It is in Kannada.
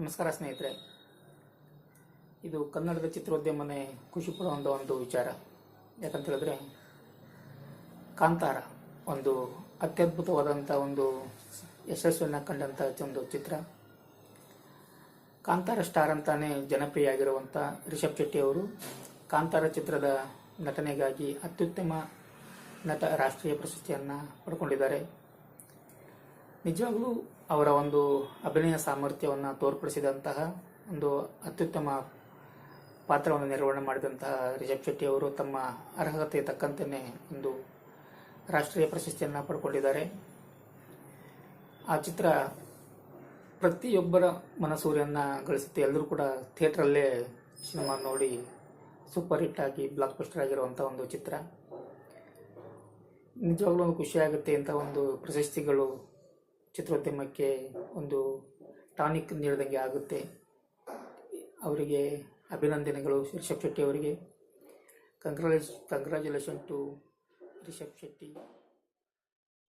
ನಮಸ್ಕಾರ ಸ್ನೇಹಿತರೆ. ಇದು ಕನ್ನಡದ ಚಿತ್ರೋದ್ಯಮನೇ ಖುಷಿ ಪಡುವಂಥ ಒಂದು ವಿಚಾರ. ಯಾಕಂತ ಹೇಳಿದ್ರೆ, ಕಾಂತಾರ ಒಂದು ಅತ್ಯದ್ಭುತವಾದಂಥ ಒಂದು ಯಶಸ್ಸನ್ನು ಕಂಡಂಥ ಒಂದು ಚಿತ್ರ. ಕಾಂತಾರ ಸ್ಟಾರ್ ಅಂತಾನೆ ಜನಪ್ರಿಯ ಆಗಿರುವಂಥ ರಿಷಬ್ ಶೆಟ್ಟಿ ಅವರು ಕಾಂತಾರ ಚಿತ್ರದ ನಟನೆಗಾಗಿ ಅತ್ಯುತ್ತಮ ನಟ ರಾಷ್ಟ್ರೀಯ ಪ್ರಶಸ್ತಿಯನ್ನು ಪಡ್ಕೊಂಡಿದ್ದಾರೆ. ನಿಜವಾಗ್ಲೂ ಅವರ ಒಂದು ಅಭಿನಯ ಸಾಮರ್ಥ್ಯವನ್ನು ತೋರ್ಪಡಿಸಿದಂತಹ ಒಂದು ಅತ್ಯುತ್ತಮ ಪಾತ್ರವನ್ನು ನಿರ್ವಹಣೆ ಮಾಡಿದಂತಹ ರಿಷಬ್ ಶೆಟ್ಟಿ ಅವರು ತಮ್ಮ ಅರ್ಹತೆ ತಕ್ಕಂತೆಯೇ ಒಂದು ರಾಷ್ಟ್ರೀಯ ಪ್ರಶಸ್ತಿಯನ್ನು ಪಡ್ಕೊಂಡಿದ್ದಾರೆ. ಆ ಚಿತ್ರ ಪ್ರತಿಯೊಬ್ಬರ ಮನಸೂರಿಯನ್ನ ಗಳಿಸುತ್ತೆ. ಎಲ್ಲರೂ ಕೂಡ ಥಿಯೇಟ್ರಲ್ಲೇ ಸಿನಿಮಾ ನೋಡಿ ಸೂಪರ್ ಹಿಟ್ ಆಗಿ ಬ್ಲಾಕ್ ಬಸ್ಟರ್ ಆಗಿರುವಂಥ ಒಂದು ಚಿತ್ರ. ನಿಜವಾಗ್ಲೂ ಒಂದು ಖುಷಿಯಾಗುತ್ತೆ ಅಂತ ಒಂದು ಪ್ರಶಸ್ತಿಗಳು ಚಿತ್ರೋದ್ಯಮಕ್ಕೆ ಒಂದು ಟಾನಿಕ್ ನೀಡಿದಂಗೆ ಆಗುತ್ತೆ. ಅವರಿಗೆ ಅಭಿನಂದನೆಗಳು. ರಿಷಬ್ ಶೆಟ್ಟಿ ಅವರಿಗೆ. Congratulation congratulation to Rishab Shetty.